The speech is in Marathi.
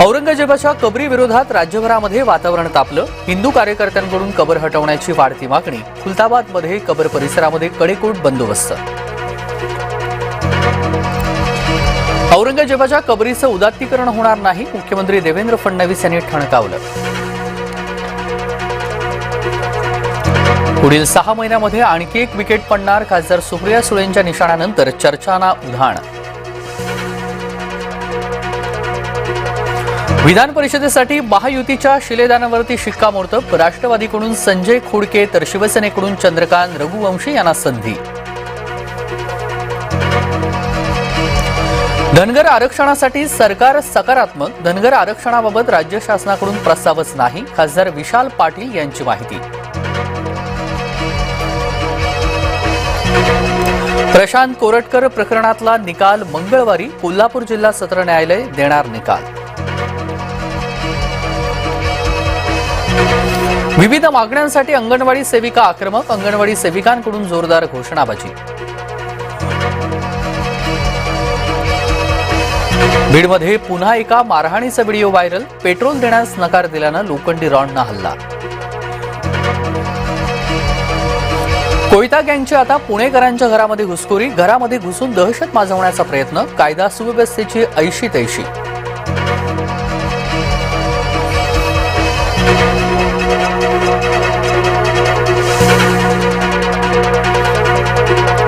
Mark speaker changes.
Speaker 1: औरंगजेबाच्या कबरी विरोधात राज्यभरामध्ये वातावरण तापलं. हिंदू कार्यकर्त्यांकडून कबर हटवण्याची वाढती मागणी. खुलताबादमध्ये कबर परिसरामध्ये कडेकोट बंदोबस्त. औरंगजेबाच्या कबरीचं उदात्तीकरण होणार नाही मुख्यमंत्री देवेंद्र फडणवीस यांनी ठणकावलं. पुढील सहा महिन्यामध्ये आणखी एक विकेट पडणार खासदार सुप्रिया सुळेंच्या निशाणानंतर चर्चाना उधाण. विधान परिषदेसाठी महायुतीच्या शिलेदानावरती शिक्कामोर्तब. राष्ट्रवादीकडून संजय खोडके तर शिवसेनेकडून चंद्रकांत रघुवंशी यांना संधी. धनगर आरक्षणासाठी सरकार सकारात्मक. धनगर आरक्षणाबाबत राज्य शासनाकडून प्रस्तावच नाही. खासदार विशाल पाटील यांची माहिती. प्रशांत कोरटकर प्रकरणातला निकाल मंगळवारी कोल्हापूर जिल्हा सत्र न्यायालय देणार निकाल. विविध मागण्यांसाठी अंगणवाडी सेविका आक्रमक अंगणवाडी सेविकांकडून जोरदार घोषणाबाजी. बीडमध्ये पुन्हा एका मारहाणीचा व्हिडिओ व्हायरल पेट्रोल देण्यास नकार दिल्यानं लोखंडी रॉडनं हल्ला. कोयता गँगची आता पुणेकरांच्या घरामध्ये घुसखोरी घरामध्ये घुसून दहशत माजवण्याचा प्रयत्न कायदा सुव्यवस्थेची ऐशी तैशी.